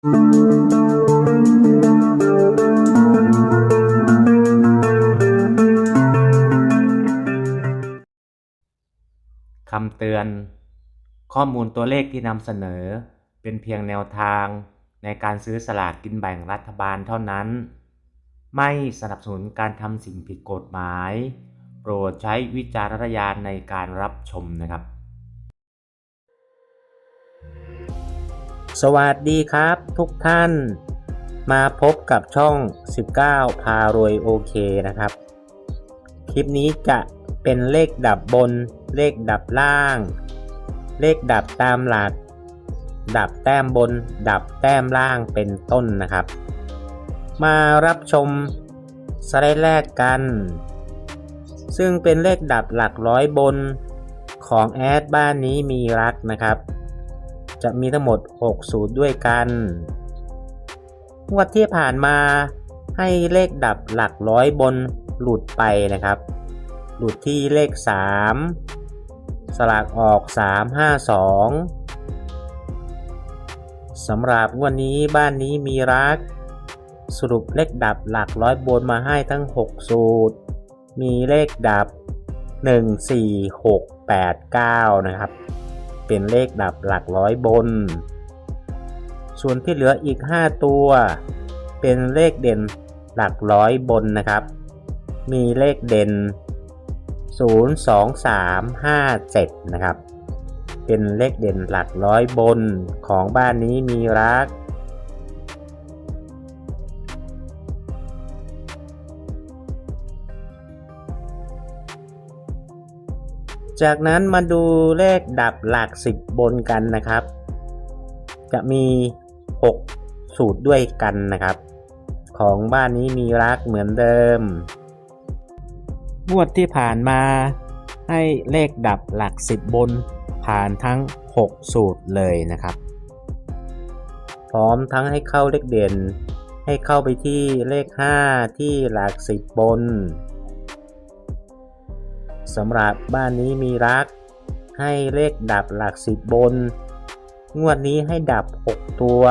คำเตือน ข้อมูลตัวเลขที่นำเสนอ เป็นเพียงแนวทางในการซื้อสลากกินแบ่งรัฐบาลเท่านั้น ไม่สนับสนุนการทำสิ่งผิดกฎหมาย โปรดใช้วิจารณญาณในการรับชมนะครับ สวัสดีครับทุกท่าน มาพบกับช่อง 19 พารวยโอเคนะครับ คลิปนี้จะเป็นเลขดับบน เลขดับล่าง เลขดับตามหลัก ดับแต้มบน ดับแต้มล่างเป็นต้นนะครับ มารับชมสไลด์แรกกัน ซึ่งเป็นเลขดับหลักร้อยบนของแอดบ้านนี้มีรักนะครับ จะมีทั้งหมด 6 สูตรด้วยกัน งวดที่ผ่านมาให้เลขดับหลักร้อยบนหลุดไปนะครับ หลุดที่เลข 3 สลากออก 352สำหรับงวดนี้บ้านนี้มีรัก สรุปเลขดับหลักร้อยบนมาให้ทั้ง 6 สูตร มีเลขดับ 1 4 6 8 9นะครับ เป็นเลขดับหลักร้อยบน ส่วนที่เหลืออีก 5 ตัว เป็นเลขเด่นหลักร้อยบนนะครับ มีเลขเด่น 0 2 3 5 7 นะครับ เป็นเลขเด่นหลักร้อยบนของบ้านนี้มีรัก จากนั้นมาดูเลขดับหลัก 10 บนกันนะครับ จะมี 6 สูตรด้วยกันนะครับ ของบ้านนี้มีรักเหมือนเดิม งวดที่ผ่านมาให้เลขดับหลัก 10 บน ผ่านทั้ง 6 สูตรเลยนะครับ พร้อมทั้งให้เข้าเลขเด่น ให้เข้าไปที่เลข 5 ที่หลัก 10 บน สำหรับบ้านนี้มีรัก ให้เลขดับหลัก10บน งวดนี้ให้ดับ 6 ตัว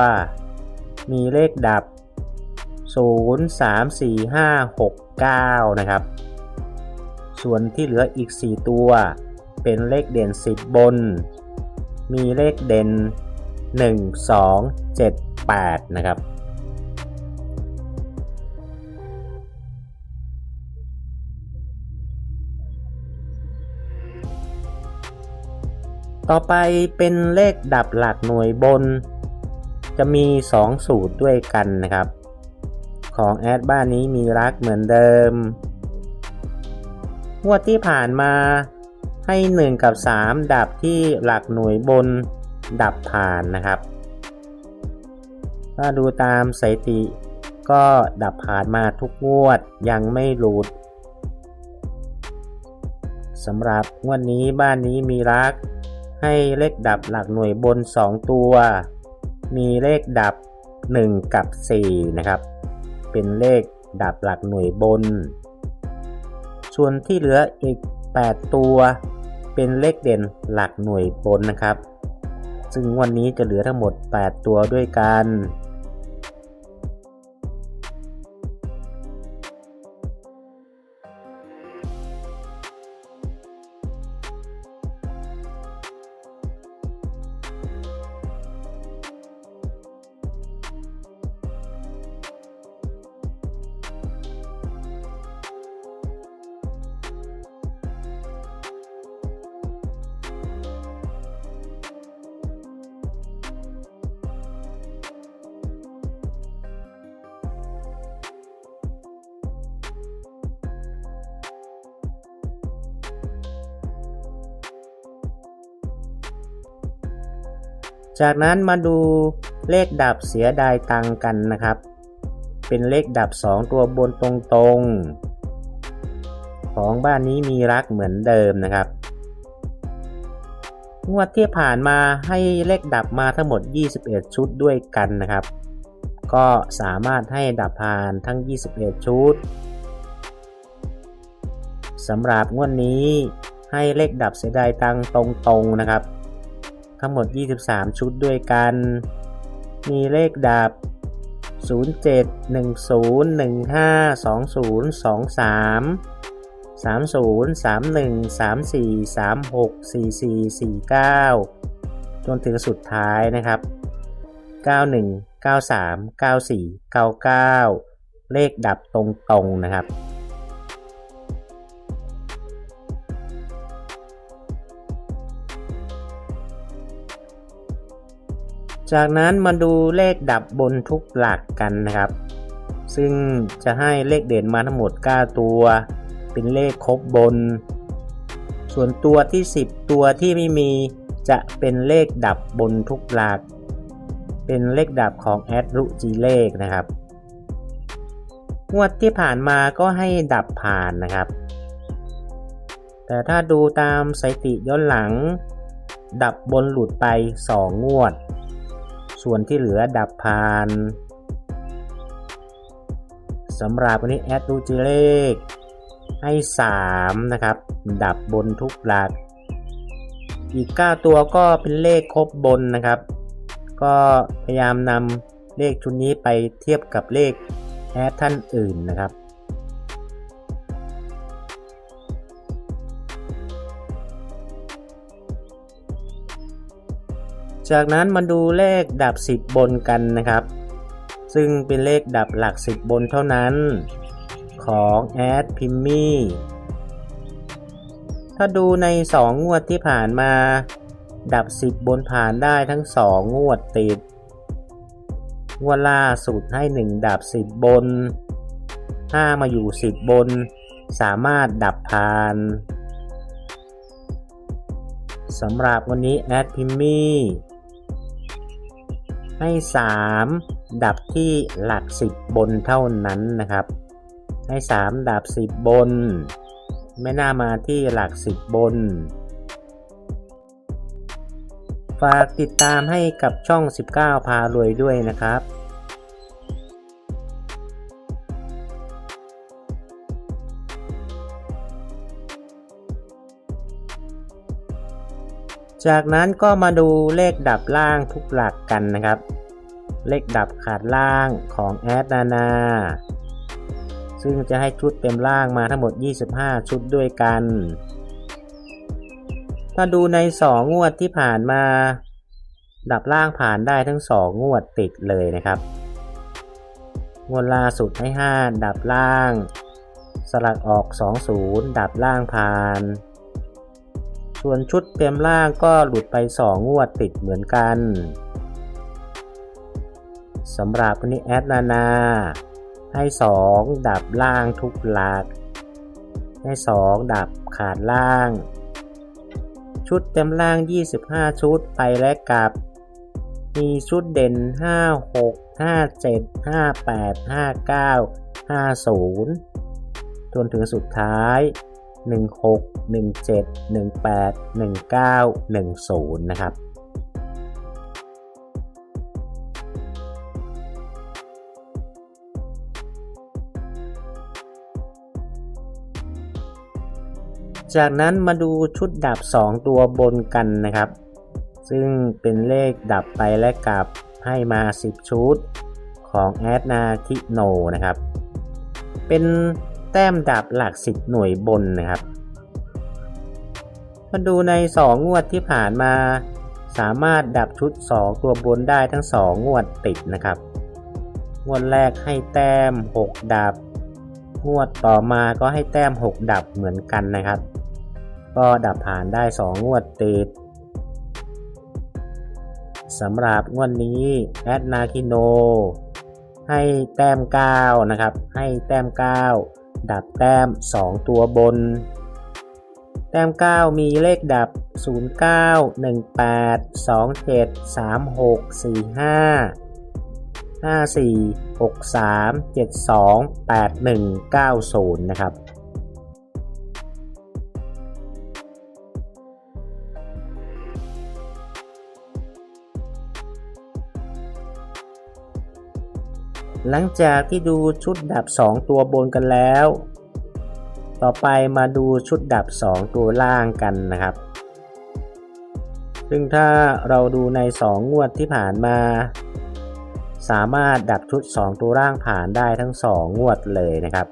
มีเลขดับ 0 3 4 5 6 9 นะครับ ส่วนที่เหลืออีก 4 ตัว เป็นเลขเด่น 10 บน มีเลขเด่น 1 2 7 8 นะครับ ต่อไปเป็นเลขดับหลักหน่วยบน จะมี 2 สูตรด้วยกันนะครับ ของแอดบ้านนี้มีรักเหมือนเดิมงวดที่ผ่านมาให้ 1 กับ 3 ดับที่หลักหน่วยบนดับผ่านนะครับถ้าดูตามสถิติก็ดับผ่านมาทุกงวดยังไม่หลุดสำหรับงวดนี้บ้านนี้มีรัก ให้เลขดับหลักหน่วยบน 2 ตัว มีเลขดับ 1 กับ 4 นะครับ เป็นเลขดับหลักหน่วยบน ส่วนที่เหลืออีก 8 ตัว เป็นเลขเด่นหลักหน่วยบนนะครับ ซึ่งวันนี้จะเหลือทั้งหมด 8 ตัวด้วยกัน จากนั้นมาดูเลขดับเสียดายตังกันนะครับ เป็นเลขดับ 2 ตัวบนตรงๆ ของบ้านนี้มีรักเหมือนเดิมนะครับ งวดที่ผ่านมาให้เลขดับมาทั้งหมด 21 ชุดด้วยกันนะครับ ก็สามารถให้ดับผ่านทั้ง 21 ชุดสำหรับงวดนี้ให้เลขดับเสียดายตังตรงๆนะครับ ทั้งหมด 23 ชุดด้วยกัน มีเลขดับ 07 10 15 20 23 30 31 34 36 44 49 จนถึงสุดท้ายนะครับ 91 93 94 99 เลขดับตรงๆนะครับ จากนั้นมาดูเลขดับบนทุกหลักกันนะครับ ซึ่งจะให้เลขเด่นมาทั้งหมด 9 ตัว เป็นเลขครบบน ส่วนตัวที่ 10 ตัวที่ไม่มีจะเป็นเลขดับบนทุกหลัก เป็นเลขดับของแอดรุจีเลขนะครับงวดที่ผ่านมาก็ให้ดับผ่านนะครับ แต่ถ้าดูตามสถิติย้อนหลัง ดับบนหลุดไป 2 งวด ส่วนที่เหลือดับผ่านสำหรับวันนี้แอดดูจีเลขให้ 3 นะครับ ดับบนทุกหลัก อีก 9 ตัวก็เป็นเลขครบบนนะครับ ก็พยายามนำเลขชุดนี้ไปเทียบกับเลขแอดท่านอื่นนะครับ จากนั้นมาดูเลขดับ 10 บนกันนะครับ ซึ่งเป็นเลขดับหลัก 10 บนเท่านั้น ของแอดพิมมี่ถ้าดูใน 2 งวดที่ผ่านมา ดับ 10 บนผ่านได้ทั้ง 2 งวดติด งวดล่าสุดให้ 1 ดับ 10 บน 5 มาอยู่ 10 บน สามารถดับผ่านสำหรับวันนี้แอดพิมมี่ ให้ 3 ดับที่หลัก 10 บนเท่านั้นนะครับ ให้ 3 ดับ 10 บน ไม่น่ามาที่หลัก 10 บน ฝากติดตามให้กับช่อง 19 พารวยด้วยนะครับ จากนั้นก็มาดูเลขดับล่างทุกหลักกันนะครับ เลขดับขาดล่างของแอดนานาซึ่งจะให้ชุดเต็มล่างมาทั้งหมด 25 ชุดด้วยกัน ถ้าดูใน 2 งวดที่ผ่านมา ดับล่างผ่านได้ทั้ง 2 งวดติดเลยนะครับ งวดล่าสุดให้ 5 ดับล่าง สลักออก 20 ดับล่างผ่าน ส่วนชุดเต็มล่างก็หลุดไป 2 งวดติดเหมือนกันสำหรับวันนี้แอดนานา ให้ 2 ดับล่างทุกหลัก ให้ 2 ดับขาดล่าง ชุดเต็มล่าง 25 ชุดไปและกลับ มีชุดเด่น 5 6 5 7 5 8 5 9 50 จนถึงสุดท้าย 16 17 18 19 10 นะครับจากนั้นมาดูชุดดับ 2 ตัวบนกันนะครับ ซึ่งเป็นเลขดับไปและกลับให้มา 10 ชุดของแอดนาคิโนนะครับ เป็น แต้มดับหลัก10หน่วยบนนะครับ มาดูใน 2 งวดที่ผ่านมา สามารถดับชุด 2 ตัวบนได้ทั้ง 2 งวดติดนะครับ งวดแรกให้แต้ม 6 ดับ งวดต่อมาก็ให้แต้ม 6 ดับเหมือนกันนะครับ ก็ดับผ่านได้ 2 งวดติดสำหรับงวดนี้แอดนาคิโนให้แต้ม 9 นะครับ ให้แต้ม 9 ดับแต้ม 2 ตัวบน แต้ม 9 มีเลขดับ 09 18 27 36 45 54 63 72 81 90 นะครับ หลังจากที่ดูชุดดับ 2 ตัวบนกันแล้ว ต่อไปมาดูชุดดับ 2 ตัวล่างกันนะครับ ซึ่งถ้าเราดูใน 2 งวดที่ผ่านมา สามารถดับชุด 2 ตัวร่างผ่านได้ทั้ง 2 งวดเลยนะครับ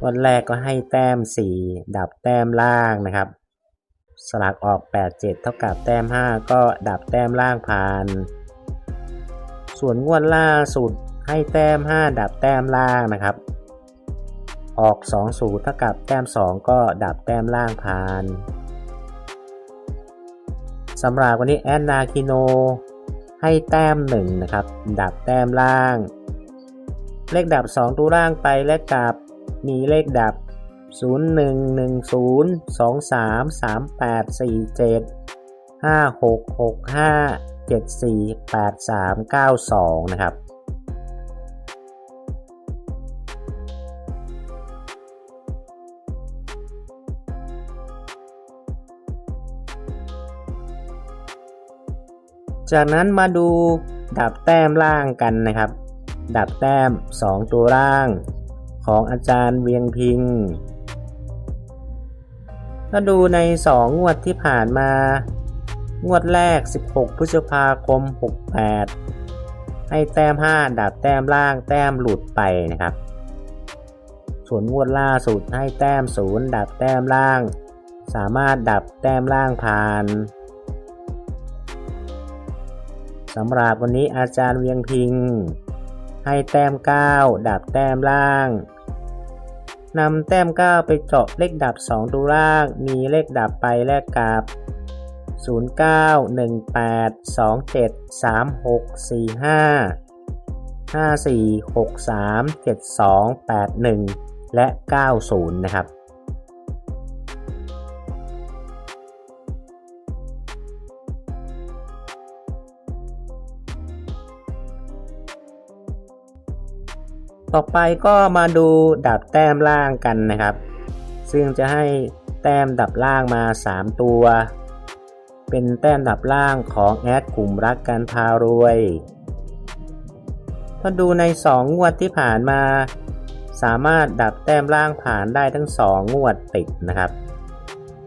งวดแรกก็ให้แต้ม 4 ดับแต้มล่างนะครับ สลักออก 8 7 เท่ากับแต้ม 5 ก็ดับแต้มล่างผ่าน ส่วนงวดล่าสุดให้แต้ม 5 ดับแต้มล่างนะครับ ออก 2 สูตรเท่ากับแต้ม 2 ก็ดับแต้มล่างผ่านสำหรับวันนี้แอนนาคิโน ให้แต้ม 1 นะครับ ดับแต้มล่าง เลขดับ 2 ตัวล่างไปและกลับมีเลขดับ 0 1 1 0774-748392 นะครับ จากนั้นมาดูดับแต้มล่างกันนะครับ ดับแต้ม 2 ตัวล่างของอาจารย์เวียงพิงถ้าดูใน 2 งวดที่ผ่านมา งวดแรก 16 พฤษภาคม 68 ให้แต้ม 5 ดับแต้มล่างแต้มหลุดไปนะครับ ส่วนงวดล่าสุดให้แต้ม 0 ดับแต้มล่าง สามารถดับแต้มล่างผ่านสำหรับวันนี้อาจารย์เวียงพิง ให้แต้ม 9 ดับแต้มล่างนำแต้ม 9 ไปเจาะเลขดับ 2 ตัวล่าง มีเลขดับไปแลกกับ 09 18 27 36 45 54 63 72 81 และ 90 นะครับ ต่อไปก็มาดูดับแต้มล่างกันนะครับ ซึ่งจะให้แต้มดับล่างมา 3 ตัว เป็นแต้มดับล่างของแอดกลุ่มรักการพารวย ถ้าดูใน 2 งวดที่ผ่านมา สามารถดับแต้มล่างผ่านได้ทั้ง 2 งวดติดนะครับ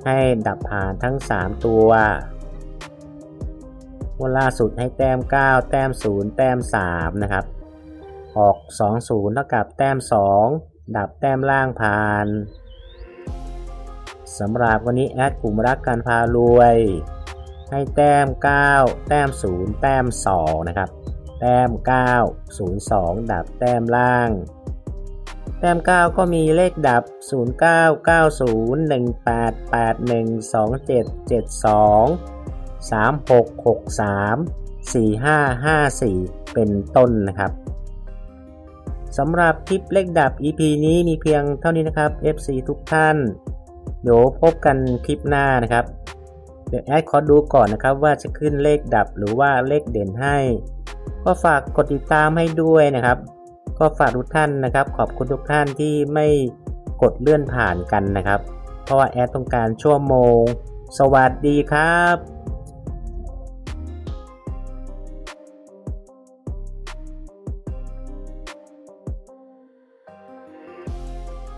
ให้ดับผ่านทั้ง 3 ตัวงวดล่าสุดให้แต้ม 9 แต้ม 0 แต้ม 3 นะครับ ออก 2 0เท่ากับแต้ม 2 ดับแต้มล่างผ่านสำหรับวันนี้แอดกลุ่มรักการพารวย ให้แต้ม 9 แต้ม 0 แต้ม 2 นะครับ แต้ม 9 0 2 ดับแต้มล่าง แต้ม 9 ก็มีเลขดับ 0 9 9 0 1 8 8 1 2 7 7 2 3 6 6 3 4 5 5 4 เป็นต้นนะครับสำหรับคลิปเลขดับ EP นี้มีเพียงเท่านี้นะครับ FC ทุกท่าน เดี๋ยวพบกันคลิปหน้านะครับ เดี๋ยวแอดขอดูก่อนนะครับว่าจะขึ้นเลขดับหรือว่าเลขเด่นให้ ก็ฝากกดติดตามให้ด้วยนะครับ ก็ฝากทุกท่านนะครับ ขอบคุณทุกท่านที่ไม่กดเลื่อนผ่านกันนะครับ เพราะว่าแอดต้องการชั่วโมง สวัสดีครับ